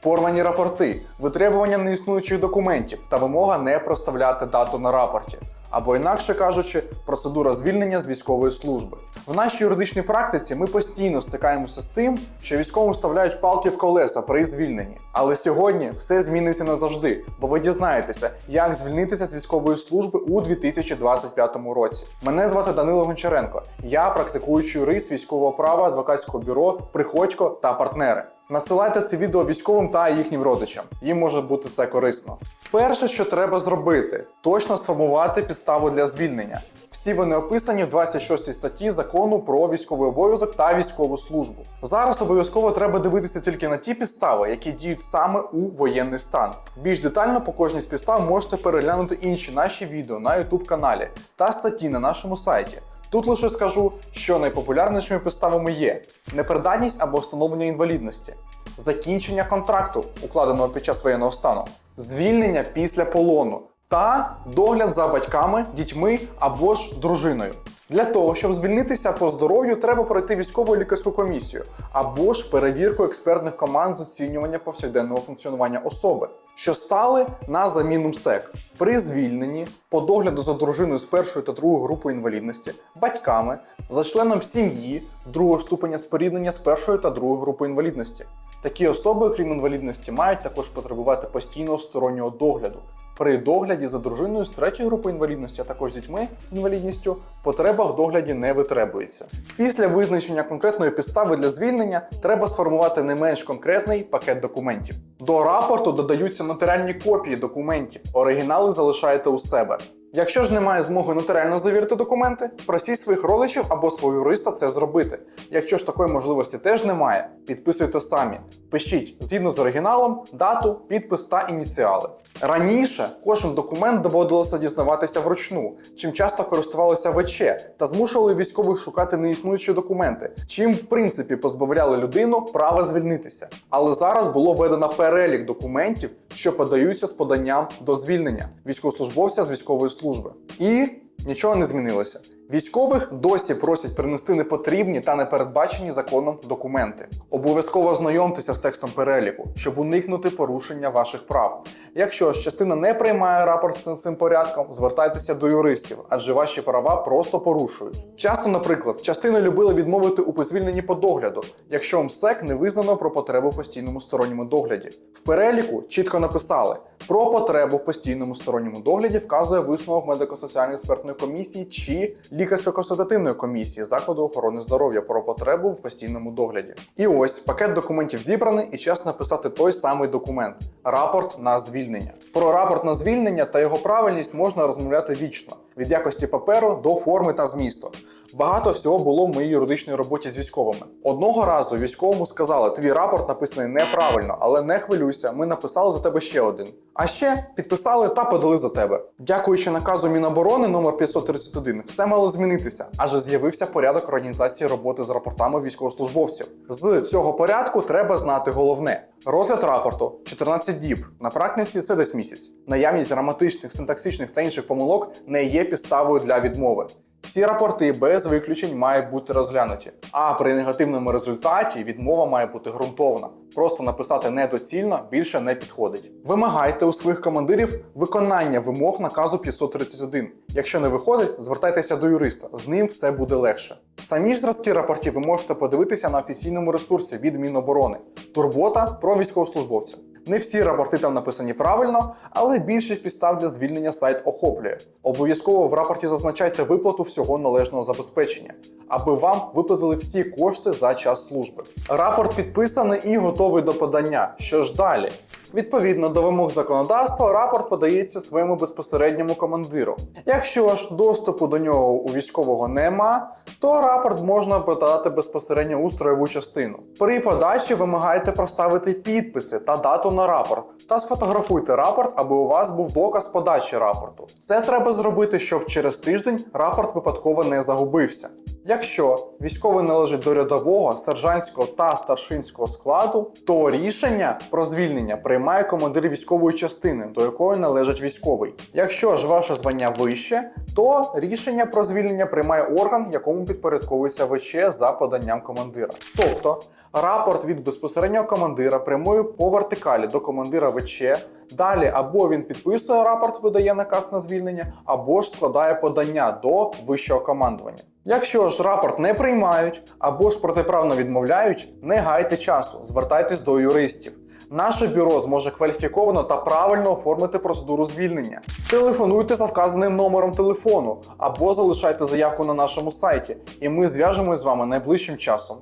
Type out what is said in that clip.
порвані рапорти, витребування неіснуючих документів та вимога не проставляти дату на рапорті. Або інакше кажучи, процедура звільнення з військової служби. В нашій юридичній практиці ми постійно стикаємося з тим, що військовим вставляють палки в колеса при звільненні. Але сьогодні все зміниться назавжди, бо ви дізнаєтеся, як звільнитися з військової служби у 2025 році. Мене звати Данило Гончаренко. Я практикуючий юрист військового права адвокатського бюро Приходько та партнери. Надсилайте це відео військовим та їхнім родичам. Їм може бути це корисно. Перше, що треба зробити, точно сформувати підставу для звільнення. Всі вони описані в 26 статті закону про військовий обов'язок та військову службу. Зараз обов'язково треба дивитися тільки на ті підстави, які діють саме у воєнний стан. Більш детально по кожній з підстав можете переглянути інші наші відео на YouTube каналі та статті на нашому сайті. Тут лише скажу, що найпопулярнішими підставами є непридатність або встановлення інвалідності, закінчення контракту, укладеного під час воєнного стану, звільнення після полону та догляд за батьками, дітьми або ж дружиною. Для того, щоб звільнитися по здоров'ю, треба пройти військову лікарську комісію або ж перевірку експертних команд з оцінювання повсякденного функціонування особи, що стали на заміну МСЕК. При звільненні по догляду за дружиною з першої та другої групи інвалідності, батьками, за членом сім'ї другого ступеня споріднення з першої та другої групи інвалідності. Такі особи, крім інвалідності, мають також потребувати постійного стороннього догляду. При догляді за дружиною з третьої групи інвалідності, а також з дітьми з інвалідністю, потреба в догляді не витребується. Після визначення конкретної підстави для звільнення треба сформувати не менш конкретний пакет документів. До рапорту додаються нотаріальні копії документів, оригінали залишаєте у себе. Якщо ж немає змоги нотаріально завірити документи, просіть своїх родичів або свого юриста це зробити. Якщо ж такої можливості теж немає, підписуйте самі. Пишіть згідно з оригіналом, дату, підпис та ініціали. Раніше кожен документ доводилося дізнаватися вручну, чим часто користувалися ВЧ та змушували військових шукати неіснуючі документи, чим в принципі позбавляли людину права звільнитися. Але зараз було введено перелік документів, що подаються з поданням до звільнення військовослужбовця з військової служби. І нічого не змінилося. Військових досі просять принести непотрібні та непередбачені законом документи. Обов'язково ознайомтеся з текстом переліку, щоб уникнути порушення ваших прав. Якщо ж частина не приймає рапорт з цим порядком, звертайтеся до юристів, адже ваші права просто порушують. Часто, наприклад, частини любили відмовити у позвільненні по догляду, якщо МСЕК не визнано про потребу в постійному сторонньому догляді. В переліку чітко написали. Про потребу в постійному сторонньому догляді вказує висновок медико-соціальної експертної комісії чи лікарсько-консультативної комісії закладу охорони здоров'я про потребу в постійному догляді. І ось пакет документів зібраний і час написати той самий документ рапорт на звільнення. Про рапорт на звільнення та його правильність можна розмовляти вічно від якості паперу до форми та змісту. Багато всього було в моїй юридичній роботі з військовими. Одного разу військовому сказали: твій рапорт написаний неправильно, але не хвилюйся, ми написали за тебе ще один. А ще підписали та подали за тебе. Дякуючи наказу Міноборони номер 531, все мало змінитися, адже з'явився порядок організації роботи з рапортами військовослужбовців. З цього порядку треба знати головне. Розгляд рапорту 14 діб. На практиці це десь місяць. Наявність граматичних, синтаксичних та інших помилок не є підставою для відмови. Всі рапорти без виключень мають бути розглянуті. А при негативному результаті відмова має бути ґрунтовна. Просто написати недоцільно більше не підходить. Вимагайте у своїх командирів виконання вимог наказу 531. Якщо не виходить, звертайтеся до юриста, з ним все буде легше. Самі ж зразки рапортів ви можете подивитися на офіційному ресурсі від Міноборони. Турбота про військовослужбовця. Не всі рапорти там написані правильно, але більшість підстав для звільнення сайт охоплює. Обов'язково в рапорті зазначайте виплату всього належного забезпечення, аби вам виплатили всі кошти за час служби. Рапорт підписаний і готовий до подання. Що ж далі? Відповідно до вимог законодавства, рапорт подається своєму безпосередньому командиру. Якщо ж доступу до нього у військового нема, то рапорт можна подати безпосередньо у строєву частину. При подачі вимагайте проставити підписи та дату на рапорт та сфотографуйте рапорт, аби у вас був доказ подачі рапорту. Це треба зробити, щоб через тиждень рапорт випадково не загубився. Якщо військовий належить до рядового, сержантського та старшинського складу, то рішення про звільнення приймає командир військової частини, до якої належить військовий. Якщо ж ваше звання вище, то рішення про звільнення приймає орган, якому підпорядковується ВЧ за поданням командира. Тобто рапорт від безпосереднього командира прямує по вертикалі до командира ВЧ. Далі або він підписує рапорт, видає наказ на звільнення, або ж складає подання до вищого командування. Якщо ж рапорт не приймають або ж протиправно відмовляють, не гайте часу, звертайтесь до юристів. Наше бюро зможе кваліфіковано та правильно оформити процедуру звільнення. Телефонуйте за вказаним номером телефону або залишайте заявку на нашому сайті, і ми зв'яжемось з вами найближчим часом.